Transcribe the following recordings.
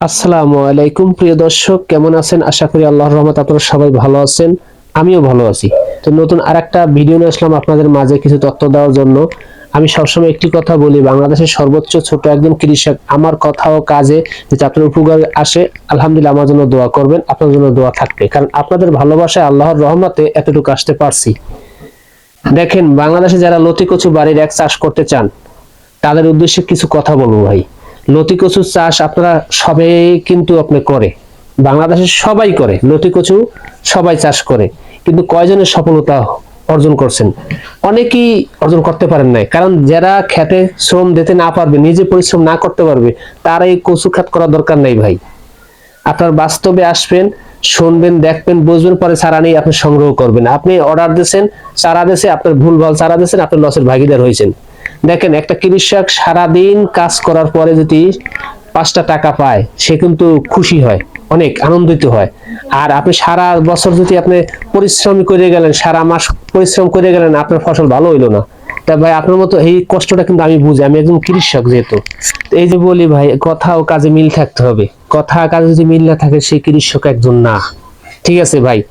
আসসালামু আলাইকুম, প্রিয় দর্শক, কেমন আছেন? আশা করি আল্লাহর রহমত আপনারা সবাই ভালো আছেন, আমিও ভালো আছি। তো নতুন আরেকটা ভিডিও নিয়ে আসলাম আপনাদের মাঝে কিছু তথ্য দেওয়ার জন্য। আমি সবসময় একটি কথা বলি, বাংলাদেশের সর্বোচ্চ ছোট একজন কৃষক আমার কথা ও কাজে যদি আপনার উপকার আসে, আলহামদুলিল্লাহ আমার জন্য দোয়া করবেন, আপনার জন্য দোয়া থাকবে। কারণ আপনাদের ভালোবাসায় আল্লাহর রহমতে এতটুকু আসতে পারছি। দেখেন, বাংলাদেশে যারা লতি কচু বাড়ির এক চাষ করতে চান, তাদের উদ্দেশ্যে কিছু কথা বলব ভাই। লতি কচু চাষ আপনারা সবাই কিন্তু আপনি করে। বাংলাদেশের সবাই করে লতি কচু সবাই চাষ করে। কিন্তু কয়জনের সফলতা অর্জন করছেন? অনেকেই অর্জন করতে পারেন নাই। কারণ যারা খেতে শ্রম দিতে না পারবে, নিজে পরিশ্রম না করতে পারবে তার এই কচু খাত করার দরকার নাই ভাই। আপনার বাস্তবে আসবেন, শুনবেন, দেখবেন, বুঝবেন, পরে চারা নিয়ে আপনি সংগ্রহ করবেন। আপনি অর্ডার দিয়েছেন, চারা দিয়েছে, আপনার ভুলভাল চারা দিয়েছেন আপনার লসের ভাগিদার হয়েছেন। দেখেন, একটা কৃষক সারাদিন কাজ করার পরে যদি পাঁচটা টাকা পায়, সে কিন্তু খুশি হয়, অনেক আনন্দিত হয়। আর আপনি সারা বছর যদি আপনি পরিশ্রম করে গেলেন, সারা মাস পরিশ্রম করে গেলেন, আপনার ফসল ভালো হইল না। তা ভাই, আপনার মতো এই কষ্টটা কিন্তু আমি বুঝি, আমি একজন কৃষক যেহেতু। এই যে বলি ভাই, কথা ও কাজে মিল থাকতে হবে। কথা কাজে যদি মিল না থাকে সেই কৃষক একজন না। ঠিক আছে ভাই?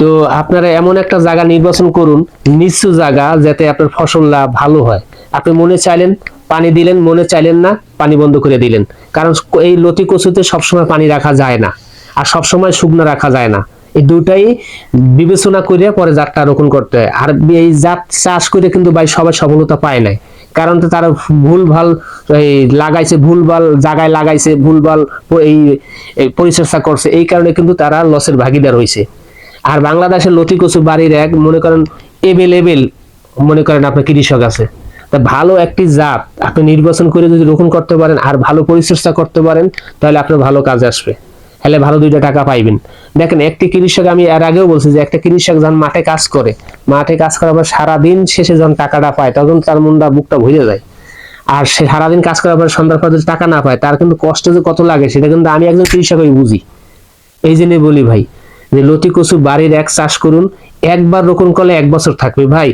তো আপনারা এমন একটা জায়গা নির্বাচন করুন, নিচু জায়গা, যাতে আপনার ফসলটা ভালো হয়। আপনি মনে চাইলেন পানি দিলেন, মনে চাইলেন না, পানি বন্ধ করে দিলেন। কারণ এই লতি কচুতে সবসময় পানি রাখা যায় না। আর সবসময় শুকনো রাখা যায় না। এই দুটাই বিবেচনা করে পরে জাতটা রোপণ করতে হয়। আর এই জাত চাষ করে কিন্তু ভাই সবাই সফলতা পায় নাই। কারণ তো তারা ভুল ভালো এই লাগাইছে ভুল ভালো জায়গায় লাগাইছে ভুল ভালো এই পরিচর্যা করছে। এই কারণে কিন্তু তারা লসের ভাগিদার হয়েছে আর বাংলাদেশের লতি কচু বাড়ির এক, মনে করেন এভেলেবেল মনে করেন আপনার কৃষক আছে। তা ভালো একটি জাত আপনি নির্বাচন করে যদি রোপণ করতে পারেন আর ভালো পরিচর্যা করতে পারেন, তাহলে আপনার ভালো কাজ আসবে। তাহলে ভালো দুইটা টাকা পাইবেন। দেখেন, একটি কৃষক, আমি এর আগেও বলছি যে একটা কৃষক যখন মাঠে কাজ করে, মাঠে কাজ করার পর সারাদিন শেষে যখন টাকাটা পায়, তখন তার মনটা বুকটা ভরে যায়। আর সে সারাদিন কাজ করার পর সন্ধ্যার পর যদি টাকা না পায়, তার কিন্তু কষ্ট যে কত লাগে, সেটা কিন্তু আমি একজন কৃষকই বুঝি। এই জন্য বলি ভাই যে লতি কচু বাড়ির এক চাষ করুন, একবার রোপণ করলে এক বছর থাকবে। ভাই,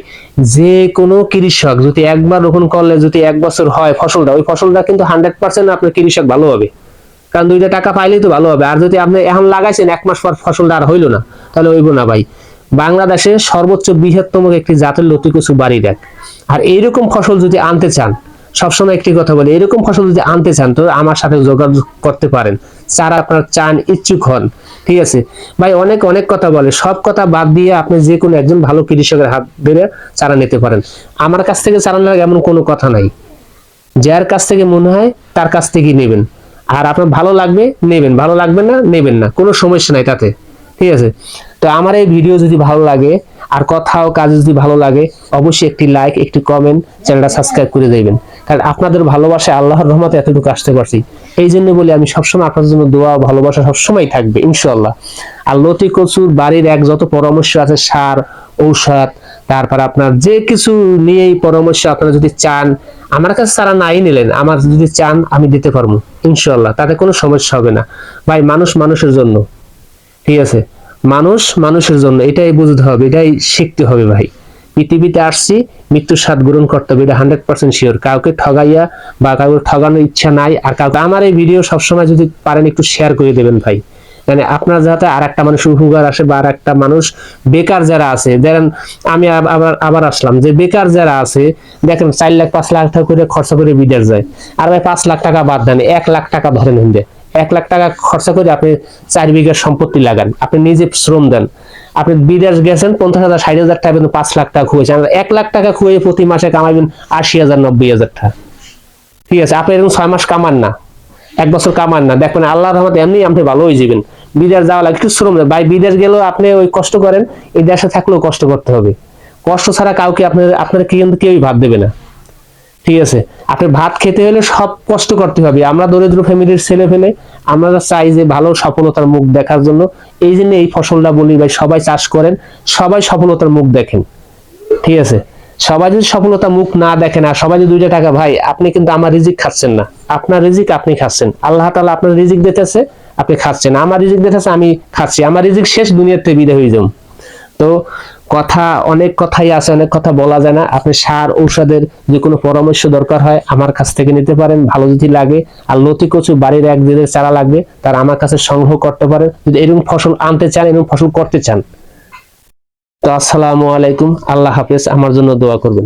যে কোনো কৃষক যদি একবার রোপণ করলে যদি এক বছর হয় ফসলটা, ওই ফসলটা কিন্তু হান্ড্রেড পার্সেন্ট আপনার কৃষক ভালো হবে। কারণ দুইটা টাকা পাইলেই তো ভালো হবে। আর যদি আপনি এখন লাগাইছেন, এক মাস পর ফসলটা আর হইল না, তাহলে হইব না ভাই। বাংলাদেশে সর্বোচ্চ বৃহত্তম একটি জাতের লতি কচু বাড়ি দেখ। আর এইরকম ফসল যদি আনতে চান সবসময় একটি কথা বলি, এরকম ফসল যদি আনতে চান, তো আমার সাথে যোগাযোগ করতে পারেন। যারা আপনার চান ইচ্ছুক হন, ঠিক আছে? ভাই, অনেক অনেক কথা বলে। সব কথা বাদ দিয়ে আপনি যে কোনো একজন ভালো কৃষকের হাত ধরে চারা নিতে পারেন। আমার কাছ থেকে চারা নেওয়ার এমন কোনো কথা নাই। যার কাছ থেকে মনে হয়, তার কাছ থেকেই নেবেন। আর আপনার ভালো লাগবে, নেবেন। ভালো লাগবে না, নেবেন না। কোনো সমস্যা নাই তাতে, ঠিক আছে? তো আমার এই ভিডিও যদি ভালো লাগে আর কথা ও কাজ যদি ভালো লাগে, অবশ্যই একটি লাইক একটি কমেন্ট চ্যানেলটা সাবস্ক্রাইব করে দেবেন। কারণ আপনাদের ভালোবাসায় আল্লাহর রহমতে এতটুকু আসতে পারছি। এই জন্য বলি আমি সবসময় আপনাদের জন্য দোয়া ভালোবাসা সবসময় থাকবে ইনশাল্লাহ আর লতি কচুর বাড়ির এক যত পরামর্শ আছে, সার, ঔষধ, তারপর আপনার যে কিছু নিয়েই পরামর্শ আপনারা যদি চান, আমার কাছে তারা নাই নিলেন, আমার যদি চান, আমি দিতে পারব ইনশাল্লাহ তাতে কোনো সমস্যা হবে না। ভাই, মানুষ মানুষের জন্য। ঠিক আছে? মানুষ মানুষের জন্য, এটাই বুঝতে হবে, এটাই শিখতে হবে ভাই। পৃথিবীতে আসছি, মৃত্যুর স্বাদ গ্রহণ করতে হবে, এটা হান্ড্রেড পার্সেন্ট শিওর কাউকে ঠগাইয়া বা কাউকে ঠগানোর ইচ্ছা নাই, আর কাউকে আমার এই ভিডিও সবসময় যদি পারেন একটু শেয়ার করে দেবেন ভাই। মানে আপনার যাতে আর একটা মানুষ উপকার আসে বা আর একটা মানুষ বেকার যারা আছে দেখেন আমি আবার আবার আসলাম, যে বেকার যারা আছে, দেখেন চার লাখ, পাঁচ লাখ টাকা করে খরচা করে বিদেশ যায়। আর ভাই পাঁচ লাখ টাকা বাদ দেন, এক লাখ টাকা ধরেন হিন্দে এক লাখ টাকা খরচা করে আপনি চার বিঘা সম্পত্তি লাগান। আপনি নিজে শ্রম দেন। আপনি বিদেশ গেছেন, পঞ্চাশ হাজার, ষাট হাজার টাকা পাঁচ লাখ টাকা খুঁয়েছেন। আর এক লাখ টাকা খুঁয়ে প্রতি মাসে কামাবেন আশি হাজার, নব্বই হাজার টাকা। ঠিক আছে? আপনি এরকম ছয় মাস কামান না। এক বছর কামান না। দেখবেন আল্লাহ রহমতে এমনি আপনি ভালো হয়ে যাবেন। বিদেশ যাওয়া লাগে, একটু শ্রম। ভাই, বিদেশ গেলেও আপনি ওই কষ্ট করেন, এই দেশে থাকলেও কষ্ট করতে হবে। কষ্ট ছাড়া কাউকে আপনার আপনার কিন্তু কেউই ভাব দেবে না। ঠিক আছে। আপনি ভাত খেতে হলে সব কষ্ট করতে হবে। আমরা দরিদ্র ফ্যামিলির ছেলে ফেলে, আমরা চাই যে ভালো সফলতার মুখ দেখার জন্য। এই জন্য এই ফসলটা বলি ভাই, সবাই চাষ করেন, সবাই সফলতার মুখ দেখেন। ঠিক আছে? সবাই যদি সফলতা মুখ না দেখেন, আর সবাই যদি দুইটা টাকা, ভাই, আপনি কিন্তু আমার রিজিক খাচ্ছেন না। আপনার রিজিক আপনি খাচ্ছেন। আল্লাহ তালা আপনার রিজিক দিতেছে, আপনি খাচ্ছেন। আমার রিজিক দিতেছে, আমি খাচ্ছি। আমার রিজিক শেষ দুনিয়ার থেকে বিদায় হয়ে যাম তো কথা, অনেক কথাই আছে, অনেক কথা বলা যায় না। আপনি সার, ঔষধের যে কোনো পরামর্শ দরকার হয়, আমার কাছ থেকে নিতে পারেন। ভালো যদি লাগে, আর লতি কচু বাড়ির এক দিনের চারা লাগবে, তার আমার কাছে সংগ্রহ করতে পারেন। যদি এরকম ফসল আনতে চান, এরকম ফসল করতে চান। তো আসসালামু আলাইকুম, আল্লাহ হাফেজ, আমার জন্য দোয়া করবেন।